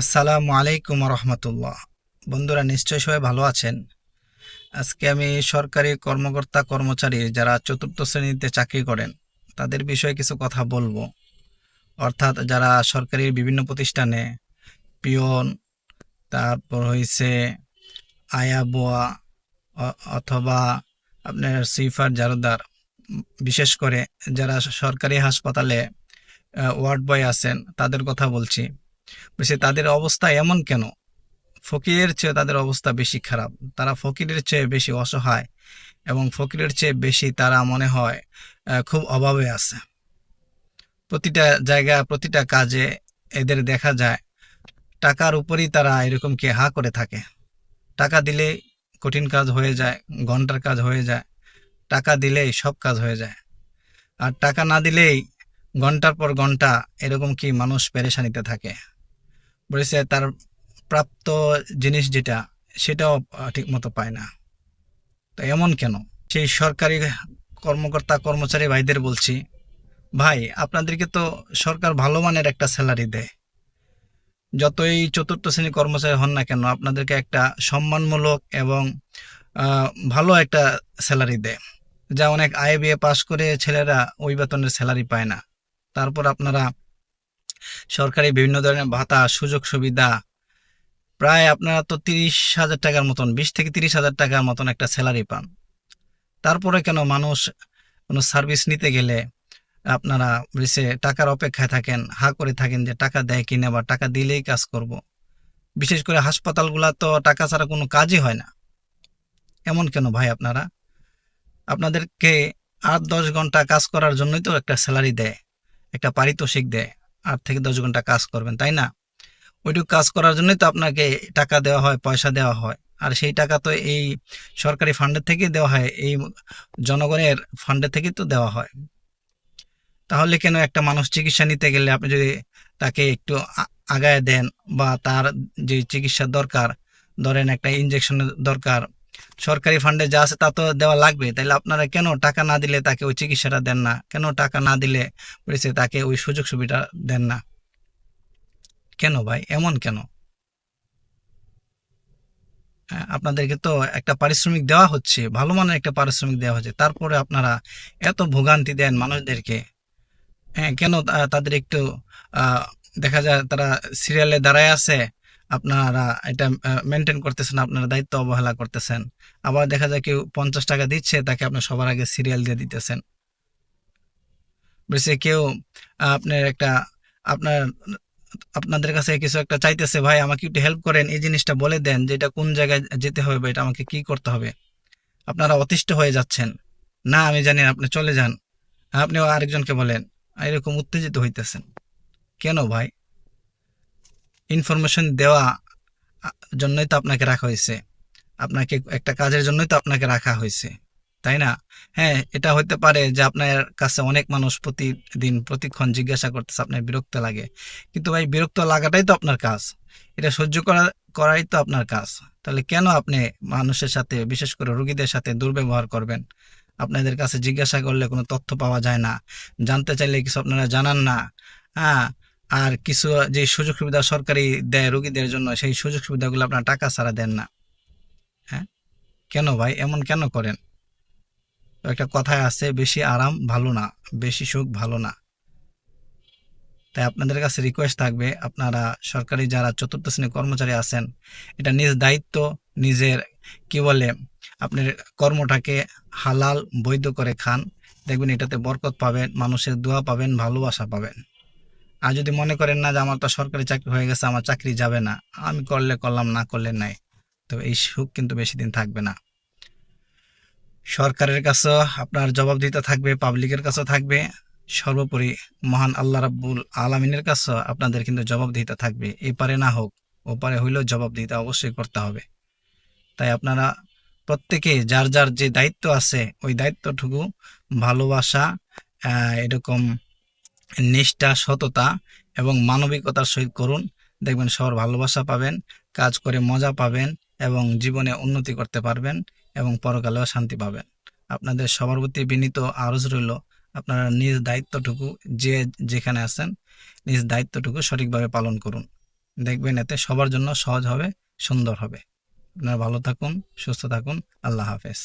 আসসালামু আলাইকুম রহমতুল্লাহ বন্ধুরা নিশ্চয় সবাই ভালো আছেন? আজকে আমি সরকারি কর্মকর্তা কর্মচারী যারা চতুর্থ শ্রেণীতে চাকরি করেন, তাদের বিষয়ে কিছু কথা বলব। অর্থাৎ যারা সরকারি বিভিন্ন প্রতিষ্ঠানে পিয়ন, তারপর হইছে আয়া বোয়া অথবা আপনার সুইফার জারুদার, বিশেষ করে যারা সরকারি হাসপাতালে ওয়ার্ড বয় আছেন, তাদের কথা বলছি। বলছে তাদের অবস্থা এমন কেন? ফকিরের চেয়ে তাদের অবস্থা বেশি খারাপ। তারা ফকিরের চেয়ে বেশি অসহায় এবং ফকিরের চেয়ে বেশি তারা মনে হয় খুব অভাবে আছে। প্রতিটা জায়গা, প্রতিটা কাজে এদের দেখা যায়, টাকার উপরই তারা এরকম কি হা করে থাকে। টাকা দিলে কঠিন কাজ হয়ে যায়, ঘণ্টার কাজ হয়ে যায়, টাকা দিলেই সব কাজ হয়ে যায়। আর টাকা না দিলেই ঘণ্টার পর ঘণ্টা এরকম কি মানুষ পেরেশানিতে থাকে। বলেছে তার প্রাপ্ত জিনিস যেটা, সেটাও ঠিক মতো পায় না। তো এমন কেন? সেই সরকারি কর্মকর্তা, কর্মচারী ভাইদের বলছি, ভাই, আপনাদেরকে তো সরকার ভালো মানের একটা স্যালারি দেয়। যতই চতুর্থ শ্রেণি কর্মচারী হন না কেন, আপনাদেরকে একটা সম্মানমূলক এবং ভালো একটা স্যালারি দেয়। যা অনেক আয়ে বিয়ে পাশ করে ছেলেরা ওই বেতনের স্যালারি পায় না। তারপর আপনারা সরকারি বিভিন্ন ধরনের ভাতা, সুযোগ সুবিধা, প্রায় আপনারা তো তিরিশ হাজার টাকার মতন, বিশ থেকে তিরিশ হাজার টাকার মতন একটা স্যালারি পান। তারপরে কেন মানুষ কোনো সার্ভিস নিতে গেলে আপনারা বলছে টাকার অপেক্ষায় থাকেন, হা করে থাকেন যে টাকা দেয় কিনা বা টাকা দিলেই কাজ করব। বিশেষ করে হাসপাতালগুলা তো টাকা ছাড়া কোনো কাজই হয় না। এমন কেন ভাই আপনারা? আপনাদেরকে আট দশ ঘণ্টা কাজ করার জন্যই তো একটা স্যালারি দেয়, একটা পারিতোষিক দেয়। আট থেকে দশ ঘণ্টা কাজ করবেন, তাই না? ওইটুকু কাজ করার জন্যই তো আপনাকে টাকা দেওয়া হয়, পয়সা দেওয়া হয়। আর সেই টাকা তো এই সরকারি ফান্ডের থেকে দেওয়া হয়, এই জনগণের ফান্ডের থেকে তো দেওয়া হয়। তাহলে কেন একটা মানুষ চিকিৎসা নিতে গেলে আপনি যদি তাকে একটু আগায় দেন বা তার যে চিকিৎসার দরকার, ধরেন একটা ইনজেকশনের দরকার সরকারি ফান্ডে যা আছে তা তো দেওয়া লাগবে। তাহলে আপনারা কেন টাকা না দিলে তাকে ওই চিকিৎসাটা দেন না? কেন টাকা না দিলে বলেছে তাকে ওই সুযোগ সুবিধা দেন না? কেন ভাই? এমন কেন? হ্যাঁ, আপনাদেরকে তো একটা পারিশ্রমিক দেওয়া হচ্ছে ভালো মানের একটা পারিশ্রমিক দেওয়া হচ্ছে। তারপরে আপনারা এত ভোগান্তি দেন মানুষদেরকে। হ্যাঁ কেন তাদের একটু দেখা যায় তারা সিরিয়ালে দাঁড়ায় আছে আপনারা এটা মেনটেন করতেছেন, আপনারা দায়িত্ব অবহেলা করতেছেন। আবার দেখা যায় কেউ পঞ্চাশ টাকা দিচ্ছে, তাকে আপনি সবার আগে সিরিয়াল দিয়ে দিতেছেন। বলছে কেউ আপনার একটা, আপনার, আপনাদের কাছে কিছু একটা চাইতেছে, ভাই, আমাকে একটু হেল্প করেন, এই জিনিসটা বলে দেন যে এটা কোন জায়গায় যেতে হবে বা এটা আমাকে কি করতে হবে? আপনারা অতিষ্ঠ হয়ে যাচ্ছেন। না, আমি জানি আপনি চলে যান। আপনি আরেকজনকে বলেন, এরকম উত্তেজিত হইতেছেন। কেন ভাই? ইনফরমেশন দেওয়া জন্যই তো আপনাকে রাখা হয়েছে। আপনাকে একটা কাজের জন্যই তো আপনাকে রাখা হয়েছে, তাই না? হ্যাঁ এটা হতে পারে যে আপনার কাছে অনেক মানুষ প্রতিদিন, প্রতিক্ষণ জিজ্ঞাসা করতেছে, আপনার বিরক্ত লাগে। কিন্তু ভাই, বিরক্ত লাগাটাই তো আপনার কাজ। এটা সহ্য করা, করাই তো আপনার কাজ। তাহলে কেন আপনি মানুষের সাথে, বিশেষ করে রুগীদের সাথে দুর্ব্যবহার করবেন? আপনাদের কাছে জিজ্ঞাসা করলে কোনো তথ্য পাওয়া যায় না। জানতে চাইলে কিছু আপনারা জানান না। হ্যাঁ আর কিছু যে সুযোগ সুবিধা সরকারি দেয় রোগীদের জন্য, সেই সুযোগ সুবিধাগুলো আপনার টাকা ছাড়া দেন না। হ্যাঁ? কেন ভাই? এমন কেন করেন? তো একটা কথায় আছে, বেশি আরাম ভালো না, বেশি সুখ ভালো না। তাই আপনাদের কাছে রিকোয়েস্ট থাকবে, আপনারা সরকারি যারা চতুর্থ শ্রেণির কর্মচারী আছেন, এটা নিজ দায়িত্ব, নিজের, কি বলে, আপনার কর্মটাকে হালাল, বৈধ করে খান। দেখবেন এটাতে বরকত পাবেন, মানুষের দোয়া পাবেন, ভালোবাসা পাবেন। আর যদি মনে করেন না যে আমার তো সরকারি চাকরি হয়ে গেছে, আমার চাকরি যাবে না, আমি করলে করলাম, না করলে নাই, তো এই সুখ কিন্তু বেশি দিন থাকবে না। সরকারের কাছেও আপনার জবাবদিহিতা থাকবে, পাবলিকের কাছেও থাকবে, সর্বোপরি মহান আল্লাহ রাব্বুল আলামিনের কাছেও আপনাদের কিন্তু জবাবদিহিতা থাকবে। এপারে না হোক ওপারে হইলেও জবাবদিহিতা অবশ্যই করতে হবে। তাই আপনারা প্রত্যেকে যার যার যে দায়িত্ব আছে, ওই দায়িত্বটুকু ভালোবাসা এরকম নিষ্ঠা, সততা এবং মানবিকতার সহিত করুন। দেখবেন সবার ভালোবাসা পাবেন, কাজ করে মজা পাবেন এবং জীবনে উন্নতি করতে পারবেন এবং পরকালেও শান্তি পাবেন। আপনাদের সবার প্রতি বিনীত আরজ রইল, আপনারা নিজ দায়িত্বটুকু যে যেখানে আছেন, নিজ দায়িত্বটুকু সঠিকভাবে পালন করুন। দেখবেন এতে সবার জন্য সহজ হবে, সুন্দর হবে। আপনারা ভালো থাকুন, সুস্থ থাকুন। আল্লাহ হাফেজ।